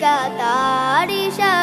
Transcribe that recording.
কলকাতার ইশা